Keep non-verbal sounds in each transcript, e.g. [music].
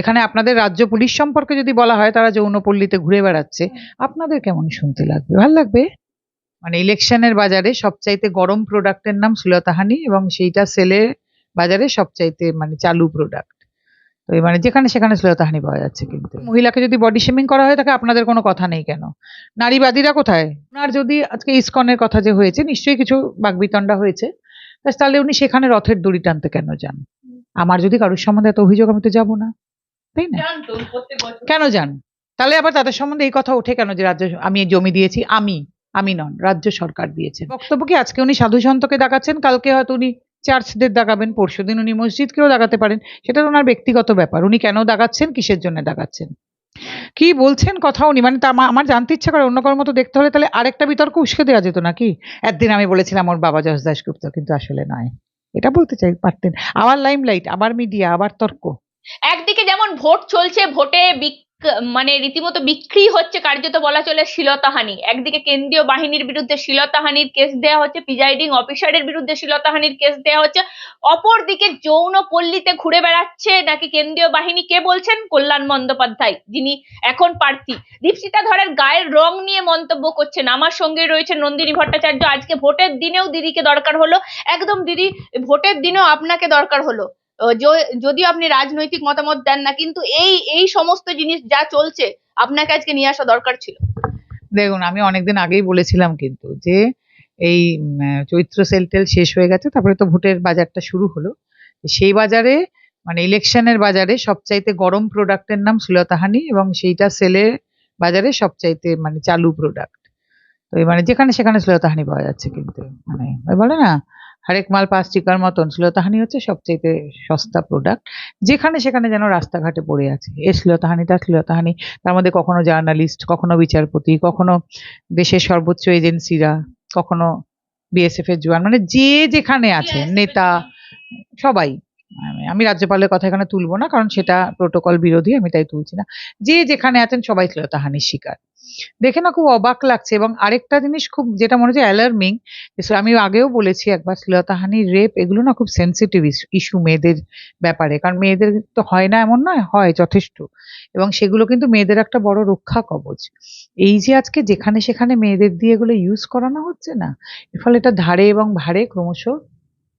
এখানে আপনাদের রাজ্য পুলিশ সম্পর্কে যদি বলা হয়, তারা যৌনপল্লীতে ঘুরে বেড়াচ্ছে, আপনাদের কেমন শুনতে লাগবে? ভালো লাগবে? মানে ইলেকশনের বাজারে সবচাইতে গরম প্রোডাক্টের নাম সুলতাহানি এবং সেইটা সেলে বাজারে সবচাইতে মানে চালু প্রোডাক্ট। তো মানে যেখানে সেখানে সুলতাহানি পাওয়া যাচ্ছে কিন্তু। মহিলাকে যদি বডি শেমিং করা হয় থাকে আপনাদের কোনো কথা নেই কেন? নারীবাদীরা কোথায়? ওনার যদি আজকে ইসকনের কথা যে হয়েছে, নিশ্চয়ই কিছু বাগবিতণ্ডা হয়েছে। তাহলে উনি সেখানে রথের দড়ি টানতে কেন যান? আমার যদি কারোর সম্বন্ধে এত অভিযোগ, আমি তো যাব না। তাই না? কেন যান তাহলে আবার তাদের সম্বন্ধে এই কথা ওঠে কেন যে রাজ্য আমি জমি দিয়েছি আমি আমি নন রাজ্য সরকার দিয়েছে। বক্তব্য কি আজকে উনি সাধু সন্তকে দেখাচ্ছেন? কালকে হয়তো উনি চার্চদের দেখাবেন পরশুদিন উনি মসজিদকেও দেখাতে পারেন। সেটা তো ওনার ব্যক্তিগত ব্যাপার। উনি কেন দেখাচ্ছেন? কিসের জন্য দেখাচ্ছেন? কি বলছেন কথা উনি? মানে তা আমার জানতে ইচ্ছা করে অন্য কারোর মতো দেখতে হলে তাহলে আরেকটা বিতর্ক উস্কে দেওয়া যেত নাকি? একদিন আমি বলেছিলাম ওর বাবা যশ দাসগুপ্ত কিন্তু আসলে নয়। এটা বলতে চাই পারতেন। আবার লাইমলাইট আবার মিডিয়া আবার তর্ক। একদিকে যেমন ভোট চলছে, ভোটে মানে রীতিমতো বিক্রি হচ্ছে কার্যত বলা চলে শ্লীলতাহানি একদিকে কেন্দ্রীয় বাহিনীর বিরুদ্ধে শ্লীলতাহানির কেস দেওয়া হচ্ছে, প্রিজাইডিং অফিসারের বিরুদ্ধে শ্লীলতাহানির কেস দেওয়া হচ্ছে। অপরদিকে যৌন পল্লীতে ঘুরে বেড়াচ্ছে নাকি কেন্দ্রীয় বাহিনী? কে বলছেন? কল্যাণ বন্দ্যোপাধ্যায়, যিনি এখন প্রার্থী। দীপশিতা ধরের গায়ের রং নিয়ে মন্তব্য করছেন। আমার সঙ্গে রয়েছে নন্দিনী ভট্টাচার্য। আজকে ভোটের দিনেও দিদিকে দরকার হলো। একদম দিদি, ভোটের দিনেও আপনাকে দরকার হলো। যদিও আপনি রাজনৈতিক মতামত দেন না, কিন্তু এই এই সমস্ত জিনিস যা চলছে, আপনাকে আজকে নিয়ে আসা দরকার ছিল। দেখুন, আমি অনেকদিন আগেই বলেছিলাম কিন্তু যে, এই চৈত্র সেল টেল শেষ হয়ে গেছে, তারপরে তো ভোটের বাজারটা শুরু হলো। সেই বাজারে মানে ইলেকশনের বাজারে সবচাইতে গরম প্রোডাক্টের নাম সুলতাহানি এবং সেইটা সেলের বাজারে সবচাইতে মানে চালু প্রোডাক্ট তো মানে যেখানে সেখানে সুলতাহানি পাওয়া যাচ্ছে কিন্তু মানে বলে না? হরেক মাল পাঁচ টিকার মতন শ্লতাহানি হচ্ছে সবচেয়ে সস্তা প্রোডাক্ট যেখানে সেখানে যেন রাস্তাঘাটে পড়ে আছে। এ তা তার শ্লতাহানি তার মধ্যে কখনো জার্নালিস্ট কখনো বিচারপতি কখনো দেশের সর্বোচ্চ এজেন্সিরা কখনো বিএসএফ এর জওয়ান মানে যে যেখানে আছে নেতা সবাই। আমি- রাজ্যপালের কথা এখানে তুলবো না, কারণ সেটা প্রোটোকল বিরোধী, আমি তাই তুলছি না। যে যেখানে আছেন সবাই শ্লীলতাহানির শিকার। দেখে না খুব অবাক লাগছে এবং আরেকটা জিনিস খুব, যেটা মনে হচ্ছে অ্যালার্মিং আমি আগেও বলেছি একবার শ্লীলতাহানি রেপ এগুলো না খুব সেন্সিটিভ ইস্যু মেয়েদের ব্যাপারে। কারণ মেয়েদের তো হয় না এমন নয়, হয় যথেষ্ট। এবং সেগুলো কিন্তু মেয়েদের একটা বড় রক্ষা কবচ। এই যে আজকে যেখানে সেখানে মেয়েদের দিয়ে এগুলো ইউজ করানো হচ্ছে না, এর ফলে এটা ধারে এবং ভারে ক্রমশ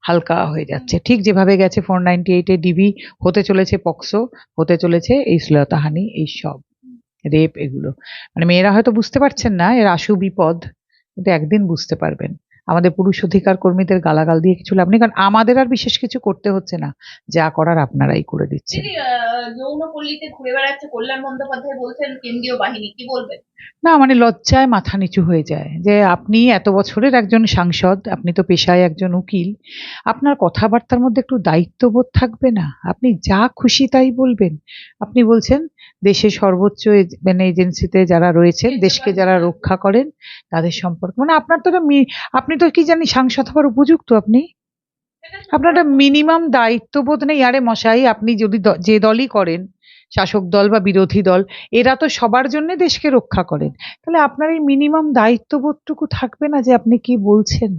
হালকা হয়ে যাচ্ছে। ঠিক যেভাবে গেছে ফোর নাইনটি এইটে ডিবি হতে চলেছে পক্সো হতে চলেছে এই শ্লীলতাহানি এই সব রেপ এগুলো। মানে মেয়েরা হয়তো বুঝতে পারছেন না এর আশু বিপদ কিন্তু একদিন বুঝতে পারবেন। আমাদের পুরুষ অধিকার কর্মীদের গালাগাল দিয়ে কিছু লাভ নেই কারণ আমাদের আর বিশেষ কিছু করতে হচ্ছে না। যা করার আপনারাই করে দিচ্ছেন। যৌন পল্লীতে ঘুরে বেড়াচ্ছে কল্যাণ বন্দ্যোপাধ্যায় বলছেন কেন্দ্রীয় বাহিনী কি বলবেন? না মানে লজ্জায় মাথা নিচু হয়ে যায় যে আপনি এত বছরের একজন সাংসদ আপনি তো পেশায় একজন উকিল আপনার কথাবার্তার মধ্যে একটু দায়িত্ববোধ থাকবে না? আপনি যা খুশি তাই বলবেন। আপনি বলছেন দেশের সর্বোচ্চ মানে এজেন্সিতে যারা রয়েছেন দেশকে যারা রক্ষা করেন তাদের সম্পর্কে মানে আপনার তো আপনি তো কি জানি সাংসদ হওয়ার উপযুক্ত আপনি? আপনার একটা মিনিমাম দায়িত্ববোধ নেই আরে মশাই আপনি যদি যে দলই করেন শাসক দল বা বিরোধী দল এরা তো সবার জন্য দেশকে রক্ষা করেন। তাহলে আপনার এই মিনিমাম দায়িত্ববোধটুকু থাকবে না যে আপনি কি বলছেন?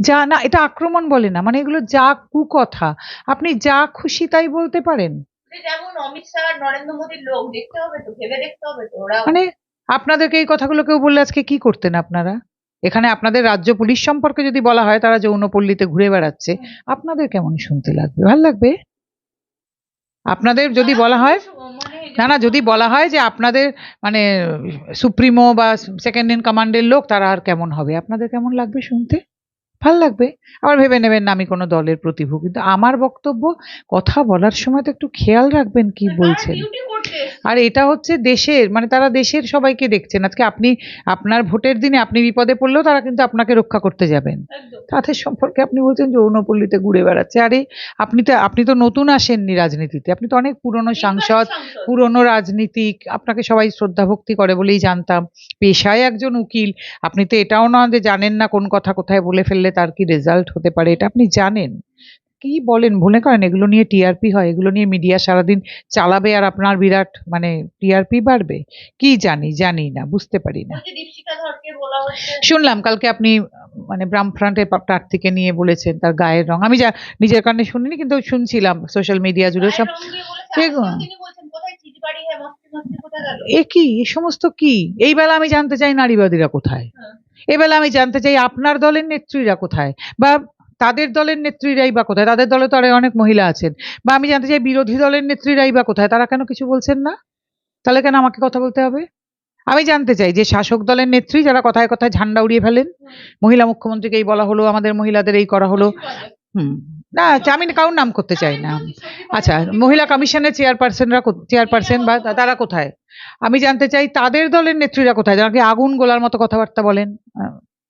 যা না এটা আক্রমণ বলে না মানে এগুলো যা কুকথা আপনি যা খুশি তাই বলতে পারেন? যেমন অমিত শাহ নরেন্দ্র মোদীর লোক দেখতে হবে তো ভেবে দেখতে হবে তো ওরা মানে আপনাদেরকে এই কথাগুলো কেউ বললে আজকে কি করতেন আপনারা? এখানে আপনাদের রাজ্য পুলিশ সম্পর্কে যদি বলা হয় তারা যৌনপল্লীতে ঘুরে বেড়াচ্ছে। আপনাদের কেমন শুনতে লাগবে? ভালো লাগবে? আপনাদের যদি বলা হয় মানে না না যদি বলা হয় যে আপনাদের মানে সুপ্রিমো বা সেকেন্ড ইন কমান্ডের লোক তারা আর কেমন হবে? আপনাদের কেমন লাগবে শুনতে? ভালো লাগবে। আবার ভেবে নেবেন না আমি কোনো দলের প্রতিভু কিন্তু আমার বক্তব্য কথা বলার সময় তো একটু খেয়াল রাখবেন কি বলছেন। আর এটা হচ্ছে দেশের মানে তারা দেশের সবাইকে দেখছেন। আজকে আপনি আপনার ভোটের দিনে আপনি বিপদে পড়লেও তারা কিন্তু আপনাকে রক্ষা করতে যাবেন। তাদের সম্পর্কে আপনি বলছেন যৌনপল্লীতে ঘুরে বেড়াচ্ছে। আরে আপনি তো আপনি তো নতুন আসেননি রাজনীতিতে। আপনি তো অনেক পুরনো সাংসদ পুরনো রাজনীতিক। আপনাকে সবাই শ্রদ্ধা ভক্তি করে বলেই জানতাম। পেশায় একজন উকিল। আপনি তো এটাও না যে জানেন না কোন কথা কোথায় বলে ফেললে তার কি রেজাল্ট হতে পারে? এটা আপনি জানেন। কি বলেন? মনে করেন এগুলো নিয়ে টিআরপি হয় এগুলো নিয়ে মিডিয়া সারাদিন চালাবে আর আপনার বিরাট মানে টিআরপি বাড়বে। কি জানি জানি না বুঝতে পারি না। শুনলাম কালকে আপনি মানে বামফ্রন্টের পা- প্রার্থীকে নিয়ে বলেছেন তার গায়ের রং। আমি যা নিজের কানে শুনিনি কিন্তু শুনছিলাম সোশ্যাল মিডিয়া জুড়ে সব। হ্যাঁ এ কি? এ সমস্ত কি? এই বেলা আমি জানতে চাই নারীবাদীরা কোথায়? হ্যাঁ। এ বেলা আমি জানতে চাই, আপনার দলের নেত্রীরা কোথায়? বা তাদের দলের নেত্রীরাই বা কোথায়? তাদের দলে তো আরও অনেক মহিলা আছেন। বা আমি জানতে চাই, বিরোধী দলের নেত্রীরাই বা কোথায়? তারা কেন কিছু বলছেন না? তাহলে কেন আমাকে কথা বলতে হবে? আমি জানতে চাই যে শাসক দলের নেত্রী যারা কথায় কথায় ঝান্ডা উড়িয়ে ফেলেন, মহিলা মুখ্যমন্ত্রীকে এই বলা হলো, আমাদের মহিলাদের এই করা হলো। হুম, না, আমি কারোর নাম করতে চাই না। আচ্ছা মহিলা কমিশনের চেয়ারপারসনরা চেয়ারপারসন বা তারা কোথায়? আমি জানতে চাই তাদের দলের নেত্রীরা কোথায়? যারা কি আগুন গোলার মতো কথাবার্তা বলেন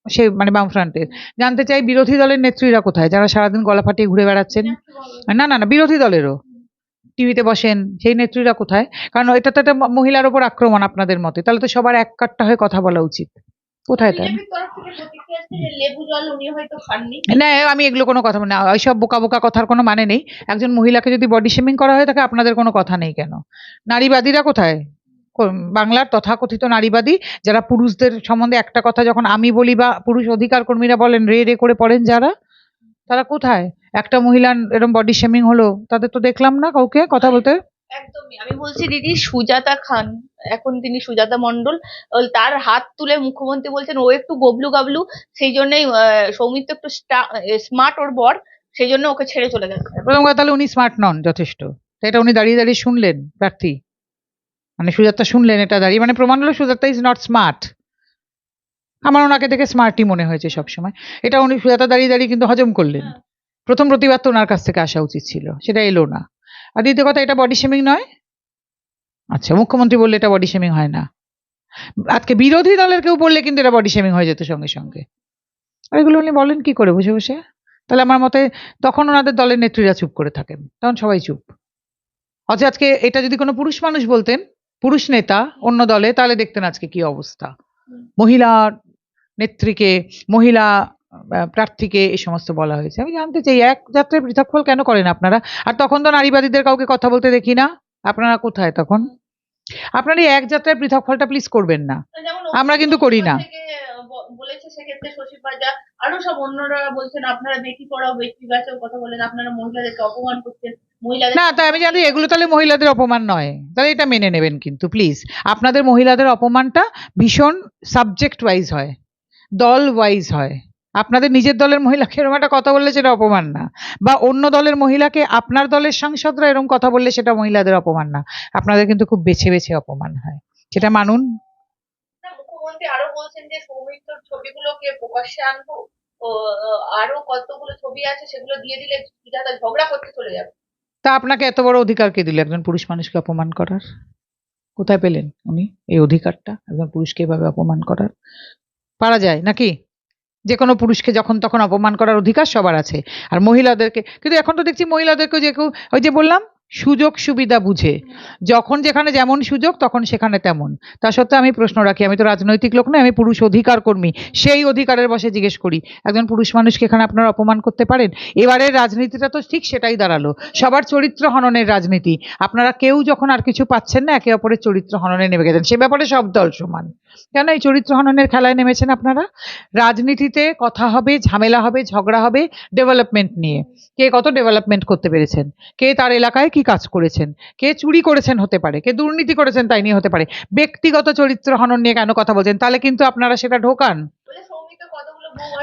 সে মানে বামফ্রন্টের জানতে চাই বিরোধী দলের নেত্রীরা কোথায়? যারা সারাদিন গলা ফাটিয়ে ঘুরে বেড়াচ্ছেন? না না না বিরোধী দলেরও। টিভিতে বসেন সেই নেত্রীরা কোথায়? কারণ এটা তো একটা মহিলার ওপর আক্রমণ আপনাদের মতে। তাহলে তো সবার এক কাট্টা হয়ে কথা বলা উচিত। কোথায় তাই না আমি এগুলো কোনো কথা না। ওইসব বোকা বোকা কথার কোনো মানে নেই। একজন মহিলাকে যদি বডি শেমিং করা হয় তাকে আপনাদের কোনো কথা নেই কেন? নারীবাদীরা কোথায়? বাংলার তথাকথিত নারীবাদী যারা পুরুষদের সম্বন্ধে একটা কথা যখন আমি বলি বা পুরুষ অধিকার কর্মীরা বলেন রে রে করে পড়েন যারা তারা কোথায়? একটা মহিলার এরকম বডি শেমিং হলো তাদের তো দেখলাম না কাউকে কথা বলতে? একদমই আমি বলছি দিদি সুজাতা খান এখন তিনি সুজাতা মন্ডল তার হাত তুলে মুখ্যমন্ত্রী বলছেন ও একটু গবলু গাবলু সেই জন্যই সৌমিত্র একটু স্মার্ট ওর বর সেই জন্য ওকে ছেড়ে চলে গেছে। প্রথম কথা তাহলে উনি স্মার্ট নন যথেষ্ট। এটা উনি দাঁড়িয়ে দাঁড়িয়ে শুনলেন প্রার্থী। মানে সুজাতা শুনলেন এটা দাঁড়িয়ে মানে প্রমাণ হলো সুজাতা ইজ নট স্মার্ট আমার ওনাকে দেখে স্মার্টই মনে হয়েছে সবসময়। এটা উনি সুজাতা দাঁড়িয়ে দাঁড়িয়ে কিন্তু হজম করলেন। প্রথম প্রতিবাদ তো ওনার কাছ থেকে আসা উচিত ছিল সেটা এলো না। আর দ্বিতীয় কথা এটা বডি শেমিং নয়? আচ্ছা মুখ্যমন্ত্রী বললে এটা বডি শেমিং হয় না। আজকে বিরোধী দলের কেউ বললে কিন্তু এটা বডি শেমিং হয়ে যেত সঙ্গে সঙ্গে। আর এগুলো উনি বলেন কি করে বসে বসে? তাহলে আমার মতে তখন ওনাদের দলের নেত্রীরা চুপ করে থাকেন তখন সবাই চুপ। অথচ আজকে এটা যদি কোনো পুরুষ মানুষ বলতেন পুরুষ নেতা অন্য দলে তাহলে দেখতেন আজকে কি অবস্থা। মহিলা নেত্রীকে মহিলা প্রার্থীকে এই সমস্ত বলা হয়েছে। আমি জানতে চাই এক যাত্রায় পৃথক ফল কেন করেন আপনারা? আর তখন তো নারীবাদীদের কাউকে কথা বলতে দেখি না। আপনারা কোথায় তখন? আপনারা এই এক যাত্রায় পৃথক ফলটা প্লিজ করবেন না। আমরা কিন্তু করি না। বলেছে সেক্ষেত্রে শশী আরও সব অন্যরা বলছেন, আপনারা বেটি পড়াও, বেটি বাঁচাও, কথা বলেন, আপনারা মহিলাদেরকে অপমান করছেন। না, তাই আমি জানি, এগুলো তাহলে মহিলাদের অপমান নয়। তাহলে এটা মেনে নেবেন কিন্তু প্লিজ আপনাদের মহিলাদের অপমানটা ভীষণ সাবজেক্ট ওয়াইজ হয় দল ওয়াইজ হয়। আপনাদের নিজের দলের মহিলাকে এরকম একটা কথা বললে সেটা অপমান না। বা অন্য দলের মহিলাকে আপনার দলের সাংসদরা এরকম কথা বললে সেটা মহিলাদের অপমান না। আপনাদের কিন্তু খুব বেছে বেছে অপমান হয়। সেটা মানুন। মুখ্যমন্ত্রী আরও বলছেন যে সৌমিত্রর ছবিগুলোকে প্রকাশ্যে আনব। আরও কতগুলো ছবি আছে সেগুলো দিয়ে দিলে সুজাতা ঝগড়া করতে চলে যাবে। তা আপনাকে এত বড় অধিকার কে দিল? একজন পুরুষ মানুষকে অপমান করার? কোথায় পেলেন উনি এই অধিকারটা? একজন পুরুষকে এভাবে অপমান করার? পারা যায় নাকি? যে কোনো পুরুষকে যখন তখন অপমান করার অধিকার সবার আছে। আর মহিলাদেরকে, কিন্তু এখন তো দেখছি মহিলাদেরকে যে কেউ, ওই যে বললাম সুযোগ সুবিধা বুঝে। যখন যেখানে যেমন সুযোগ, তখন সেখানে তেমন। তা সত্ত্বেও আমি প্রশ্ন রাখি, আমি তো রাজনৈতিক লোক নই, আমি পুরুষ অধিকার কর্মী। সেই অধিকারের বসে জিজ্ঞেস করি, একজন পুরুষ মানুষকে এখানে আপনারা অপমান করতে পারেন? এবারের রাজনীতিটা তো ঠিক সেটাই দাঁড়াল। সবার চরিত্র হননের রাজনীতি। আপনারা কেউ যখন আর কিছু পাচ্ছেন না, একে অপরের চরিত্র হননে নেমে গেছেন। সে ব্যাপারে সব দল সমান। কেন এই চরিত্র হননের খেলায় নেমেছেন আপনারা? রাজনীতিতে কথা হবে, ঝামেলা হবে, ঝগড়া হবে, ডেভেলপমেন্ট নিয়ে। কে কত ডেভেলপমেন্ট করতে পেরেছেন? কে তার এলাকায় কি কাজ করেছেন? কে চুরি করেছেন হতে পারে, কে দুর্নীতি করেছেন তাই নিয়ে হতে পারে। ব্যক্তিগত চরিত্র হনন নিয়ে কেন কথা বলছেন? তাহলে কিন্তু আপনারা সেটা ঢোকান।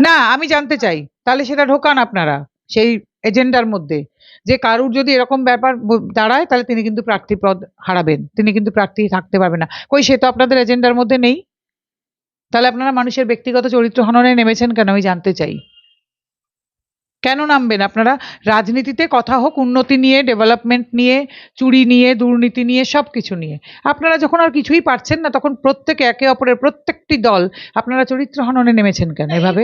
না, আমি জানতে চাই, তাহলে সেটা ঢোকান আপনারা, সেই এজেন্ডার মধ্যে। যে কারুর যদি এরকম ব্যাপার দাঁড়ায়, তাহলে তিনি কিন্তু প্রার্থী পদ হারাবেন, তিনি কিন্তু প্রার্থী থাকতে পারবেন না। কই, সে তো আপনাদের এজেন্ডার মধ্যে নেই। তাহলে আপনারা মানুষের ব্যক্তিগত চরিত্র হননে নেমেছেন কেন? আমি জানতে চাই। কেন নামবেন? আপনারা রাজনীতিতে কথা হোক উন্নতি নিয়ে ডেভেলপমেন্ট নিয়ে চুরি নিয়ে দুর্নীতি নিয়ে সব কিছু নিয়ে। আপনারা যখন আর কিছুই পারছেন না তখন প্রত্যেকে একে অপরের প্রত্যেকটি দল আপনারা চরিত্র হননে নেমেছেন কেন এভাবে?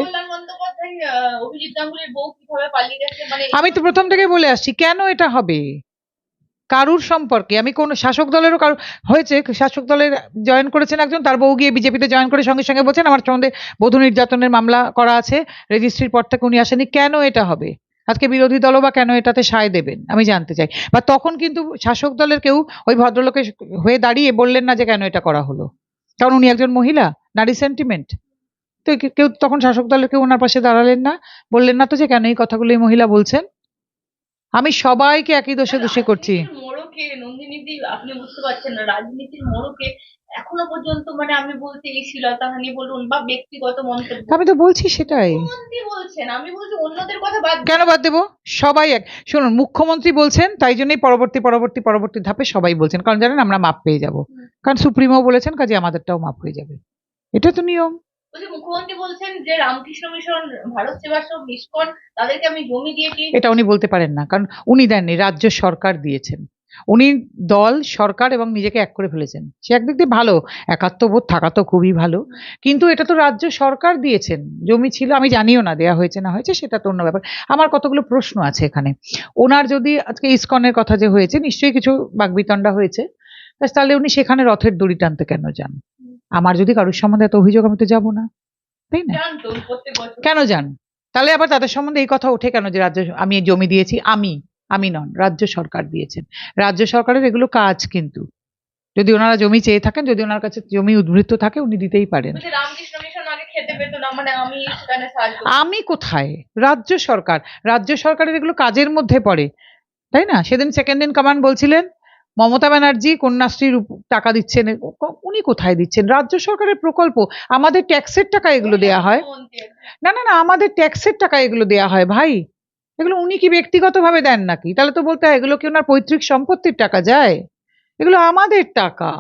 মানে আমি তো প্রথম থেকেই বলে আসছি কেন এটা হবে? কারুর সম্পর্কে? আমি কোন শাসক দলেরও কারু হয়েছে, শাসক দলের জয়েন করেছেন একজন, তার বউ গিয়ে বিজেপিতে জয়েন করে সঙ্গে সঙ্গে বলছেন, আমার সঙ্গে বধূ নির্যাতনের মামলা করা আছে, রেজিস্ট্রির পর থেকে উনি আসেনি কেন এটা হবে? আজকে বিরোধী দলও বা কেন এটাতে সায় দেবেন? আমি জানতে চাই। বা তখন কিন্তু শাসক দলের কেউ ওই ভদ্রলোকের হয়ে দাঁড়িয়ে বললেন না যে কেন এটা করা হলো? কারণ উনি একজন মহিলা, নারী সেন্টিমেন্ট তো কেউ, তখন শাসক দলের কেউ ওনার পাশে দাঁড়ালেন না, বললেন না তো যে কেন এই কথাগুলো এই মহিলা বলছেন? আমি সবাইকে একই দোষে দোষী করছি। মোড়কে নন্দিনীদি আপনি বুঝতে পারছেন না রাজনীতির মোড়কে এখনও পর্যন্ত মানে আমি বলতে বলুন বা ব্যক্তিগত মন্তব্য। আমি তো বলছি সেটাই। বলছেন আমি বলছি অন্যদের কথা বাদ কেন বাদ দেবো? সবাই এক শুনুন মুখ্যমন্ত্রী বলছেন তাই জন্যই পরবর্তী পরবর্তী পরবর্তী ধাপে সবাই বলছেন। কারণ জানেন আমরা মাপ পেয়ে যাব। কারণ সুপ্রিমো বলেছেন কাজে আমাদেরটাও মাপ হয়ে যাবে। এটা তো নিয়ম। মুখ্যমন্ত্রী বলছেন যে রামকৃষ্ণ মিশন, ভারত সেবাশ্রম তাদেরকে আমি জমি দিয়েছি এটা উনি বলতে পারেন না, কারণ উনি দেননি, রাজ্য সরকার দিয়েছেন। উনি দল, সরকার এবং নিজেকে এক করে ফেলেছেন। সে একদিক দিয়ে ভালো, একাত্মবোধ থাকা তো খুবই ভালো, কিন্তু এটা তো রাজ্য সরকার দিয়েছেন। জমি ছিল, আমি জানিও না, দেয়া হয়েছে না হয়েছে, সেটা তো অন্য ব্যাপার। আমার কতগুলো প্রশ্ন আছে এখানে। ওনার যদি আজকে ইসকনের কথা যে হয়েছে, নিশ্চয়ই কিছু বাগবিতণ্ডা হয়েছে তাহলে উনি সেখানে রথের দড়ি টানতে কেন যান? আমার যদি কারোর সম্বন্ধে এত অভিযোগ আমি তো যাব না। তাই না? কেন যান তাহলে আবার তাদের সম্বন্ধে এই কথা ওঠে কেন যে রাজ্য আমি জমি দিয়েছি আমি আমি নন রাজ্য সরকার দিয়েছেন। রাজ্য সরকারের এগুলো কাজ কিন্তু। যদি ওনারা জমি চেয়ে থাকেন যদি ওনার কাছে জমি উদ্বৃত্ত থাকে উনি দিতেই পারেন। মানে। আমি কোথায়? রাজ্য সরকার। রাজ্য সরকারের এগুলো কাজের মধ্যে পড়ে। তাই না? সেদিন সেকেন্ড ইন কমান্ড বলছিলেন মমতা ব্যানার্জি কন্যাশ্রীর টাকা দিচ্ছেন উনি কোথায় দিচ্ছেন? রাজ্য সরকারের প্রকল্প আমাদের ট্যাক্সের টাকা এগুলো দেয়া হয়? না না না আমাদের ট্যাক্সের টাকা এগুলো দেয়া হয় ভাই। এগুলো উনি কি ব্যক্তিগতভাবে দেন নাকি? তাহলে তো বলতে হয় এগুলো কি ওনার পৈতৃক সম্পত্তির টাকা যায়? এগুলো আমাদের টাকা।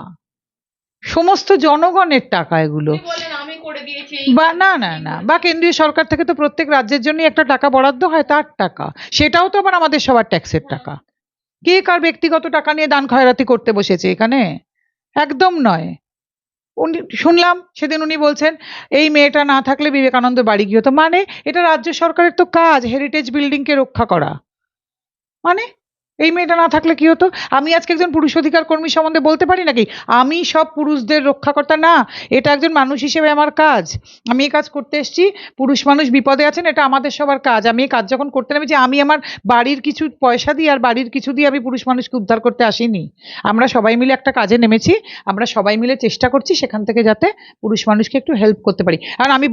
সমস্ত জনগণের টাকা এগুলো। আমি করে দিয়েছি বা না না না বা কেন্দ্রীয় সরকার থেকে তো প্রত্যেক রাজ্যের জন্য একটা টাকা বরাদ্দ হয় তার টাকা। সেটাও তো আবার আমাদের সবার ট্যাক্সের টাকা। কে কার ব্যক্তিগত টাকা নিয়ে দান খয়রাতি করতে বসেছে এখানে? একদম নয়। উনি, শুনলাম, সেদিন উনি বলছেন, এই মেয়েটা না থাকলে বিবেকানন্দ বাড়ি গিয়ে হতো মানে এটা রাজ্য সরকারের তো কাজ হেরিটেজ বিল্ডিংকে রক্ষা করা। মানে এই মেয়েটা না থাকলে কি হতো? আমি আজকে একজন পুরুষ অধিকার কর্মী সম্বন্ধে বলতে পারি নাকি? আমি সব পুরুষদের রক্ষাকর্তা না। এটা একজন মানুষ হিসেবে আমার কাজ। আমি এই কাজ করতে এসেছি। পুরুষ মানুষ বিপদে আছেন, এটা আমাদের সবার কাজ। আমি এই কাজ যখন করতে নেমেছি আমি আমার বাড়ির কিছু পয়সা দিয়ে আর বাড়ির কিছু দিয়ে আমি পুরুষ মানুষকে উদ্ধার করতে আসিনি। আমরা সবাই মিলে একটা কাজে নেমেছি। আমরা সবাই মিলে চেষ্টা করছি সেখান থেকে যাতে পুরুষ মানুষকে একটু হেল্প করতে পারি। আর আমি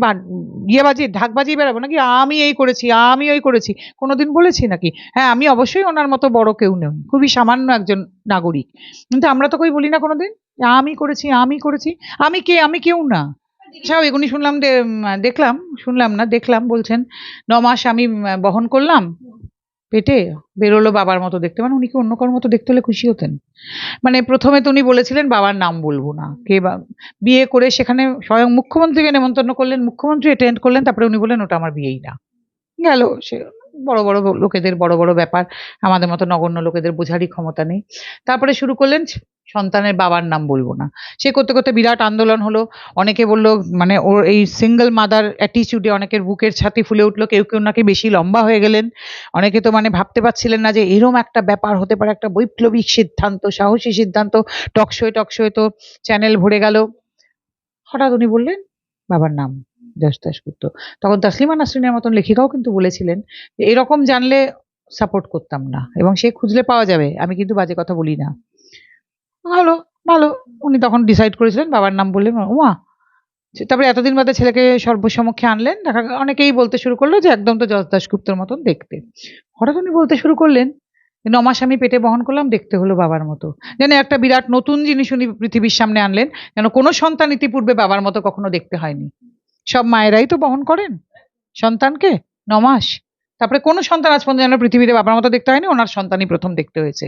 ইয়ে বাজিয়ে, ঢাক বাজিয়ে বেড়াবো নাকি? আমি এই করেছি, আমি ওই করেছি। কোনোদিন বলেছি নাকি? হ্যাঁ আমি অবশ্যই ওনার মতো বড় কেউ নই। খুবই সামান্য একজন নাগরিক। কিন্তু আমরা তো কই বলি না কোনোদিন? আমি করেছি আমি করেছি। আমি কে? আমি কেউ না। স্বাভাবিক উনি শুনলাম দেখলাম, শুনলাম না, দেখলাম বলছেন, ন মাস আমি বহন করলাম। পেটে বেরোলো বাবার মতো দেখতে। মানে উনি কি অন্য কারোর মতো দেখতে হলে খুশি হতেন? মানে প্রথমে তো উনি বলেছিলেন, বাবার নাম বলব না। কে বা, বিয়ে করে সেখানে স্বয়ং মুখ্যমন্ত্রীকে নেমন্তন্ন করলেন, মুখ্যমন্ত্রী অ্যাটেন্ড করলেন, তারপরে উনি বললেন, ওটা আমার বিয়েই না। গেল সে। বড় বড় লোকেদের, বড় বড় ব্যাপার। আমাদের মতো নগণ্য লোকেদের বোঝারই ক্ষমতা নেই। তারপরে শুরু করলেন সন্তানের বাবার নাম বলব না। সে করতে করতে বিরাট আন্দোলন হলো। অনেকে বলল মানে ওর এই সিঙ্গেল মাদার অ্যাটিচিউডে অনেকের বুকের ছাতি ফুলে উঠল। কেউ কেউ নাকি বেশি লম্বা হয়ে গেলেন। অনেকে তো মানে ভাবতে পারছিলেন না যে এরম একটা ব্যাপার হতে পারে, একটা বৈপ্লবিক সিদ্ধান্ত, সাহসী সিদ্ধান্ত। টকশোয় টকশোয় তো চ্যানেল ভরে গেল। হঠাৎ উনি বললেন, বাবার নাম যশ দাশগুপ্ত তখন তাসলিমা নাসরিনের মতন লেখিকাও কিন্তু বলেছিলেন যে, এরকম জানলে সাপোর্ট করতাম না এবং সে খুঁজলে পাওয়া যাবে, আমি কিন্তু বাজে কথা বলি না। ভালো ভালো। উনি তখন ডিসাইড করেছিলেন, বাবার নাম বললেন, উমা তারপরে এতদিন বাদে ছেলেকে সর্বসমক্ষে আনলেন? দেখা অনেকেই বলতে শুরু করল যে, একদম তো যশ দাশগুপ্তর মতন দেখতে। হঠাৎ উনি বলতে শুরু করলেন যে, ন মাস আমি পেটে বহন করলাম, দেখতে হলো বাবার মতো। যেন একটা বিরাট নতুন জিনিস উনি পৃথিবীর সামনে আনলেন, যেন কোনো সন্তান ইতিপূর্বে বাবার মতো কখনো দেখতে হয়নি। সব মায়েরাই তো বহন করেন। সন্তানকে ন মাস। তারপরে কোনো সন্তান আজ পর্যন্ত যেন পৃথিবীতে বাবার মতো দেখতে হয়নি, ওনার সন্তানই প্রথম দেখতে হয়েছে।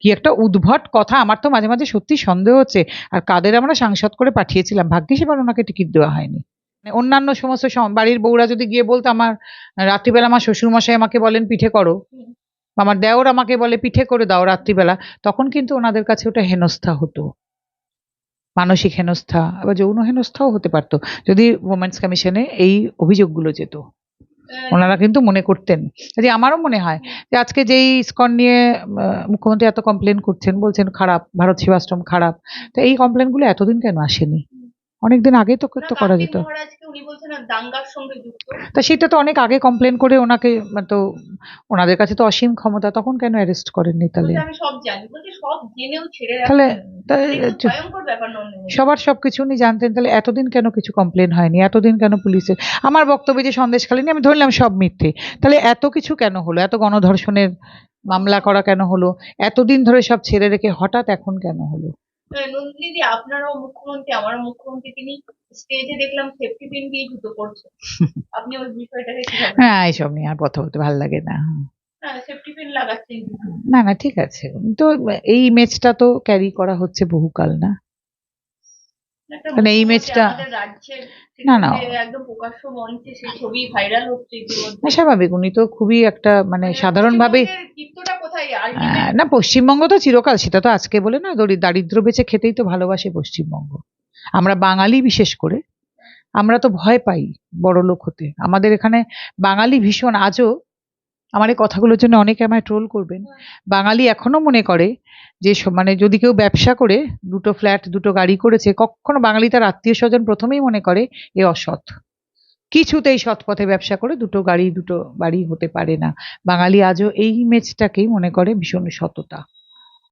কি একটা উদ্ভট কথা, আমার তো মাঝে মাঝে সত্যি সন্দেহ হচ্ছে। আর কাদের আমরা সাংসদ করে পাঠিয়েছিলাম ভাগ্যিস এবার ওনাকে টিকিট দেওয়া হয়নি। মানে অন্যান্য সমস্ত বাড়ির বউরা যদি গিয়ে বলতো, আমার রাত্রিবেলা আমার শ্বশুরমশাই আমাকে বলেন পিঠে করো আমার দেওর আমাকে বলে পিঠে করে দাও রাত্রিবেলা, তখন কিন্তু ওনাদের কাছে ওটা হেনস্থা হতো। মানসিক হেনস্থা আবার যৌন হেনস্থাও হতে পারত। যদি ওমেন্স কমিশনে এই অভিযোগগুলো যেত। ওনারা কিন্তু মনে করতেন। যে আমারও মনে হয় যে আজকে যেই স্কন নিয়ে মুখ্যমন্ত্রী এত কমপ্লেন করছেন বলছেন খারাপ ভারত সেবাশ্রম খারাপ তো এই কমপ্লেনগুলো এতদিন কেন আসেনি? অনেকদিন আগে তো তো করা যেত। তা সেটা তো অনেক আগে কমপ্লেন করে ওনাকে তো ওনাদের কাছে তো অসীম ক্ষমতা তখন কেন অ্যারেস্ট করেননি তাহলে? সব সব তাহলে সবার সবকিছু উনি জানতেন তাহলে এতদিন কেন কিছু কমপ্লেন হয়নি? এতদিন কেন পুলিশের আমার বক্তব্য যে সন্দেশখালী নিয়ে আমি ধরলাম সব মিথ্যে। তাহলে এত কিছু কেন হলো? এত গণধর্ষণের মামলা করা কেন হলো? এতদিন ধরে সব ছেড়ে রেখে হঠাৎ এখন কেন হলো? নন্দিনী দি আপনারাও মুখ্যমন্ত্রী আমারও মুখ্যমন্ত্রী তিনি স্টেজে দেখলাম সেফটি পিন দিয়ে জুতো করছে [laughs] আপনি ওই বিষয়টাকে হ্যাঁ এইসব নিয়ে আর কথা বলতে ভালো লাগে না। হ্যাঁ সেফটি পিন লাগাচ্ছেন। না না ঠিক আছে। তো এই ইমেজটা তো ক্যারি করা হচ্ছে বহুকাল না। মানে এই ইমেজটা- না, না। স্বাভাবিক। উনি তো খুবই একটা মানে সাধারণভাবে পশ্চিমবঙ্গের আহ, না পশ্চিমবঙ্গ তো চিরকাল। সেটা তো আজকে বলে না দরি- দারিদ্র বেঁচে খেতেই তো ভালোবাসে পশ্চিমবঙ্গ। আমরা বাঙালি বিশেষ করে। আমরা তো ভয় পাই বড় লোক হতে। আমাদের এখানে বাঙালি ভীষণ। আজও আমার এই কথাগুলোর জন্য অনেকে আমায় ট্রোল করবেন। বাঙালি এখনও মনে করে যে মানে যদি কেউ ব্যবসা করে, দুটো ফ্ল্যাট দুটো গাড়ি করেছে, কখনো বাঙালি তার আত্মীয় স্বজন প্রথমেই মনে করে এ অসৎ। কিছুতেই সৎ পথে ব্যবসা করে দুটো গাড়ি, দুটো বাড়ি হতে পারে না। বাঙালি আজও এই ইমেজটাকেই মনে করে ভীষণ সততা।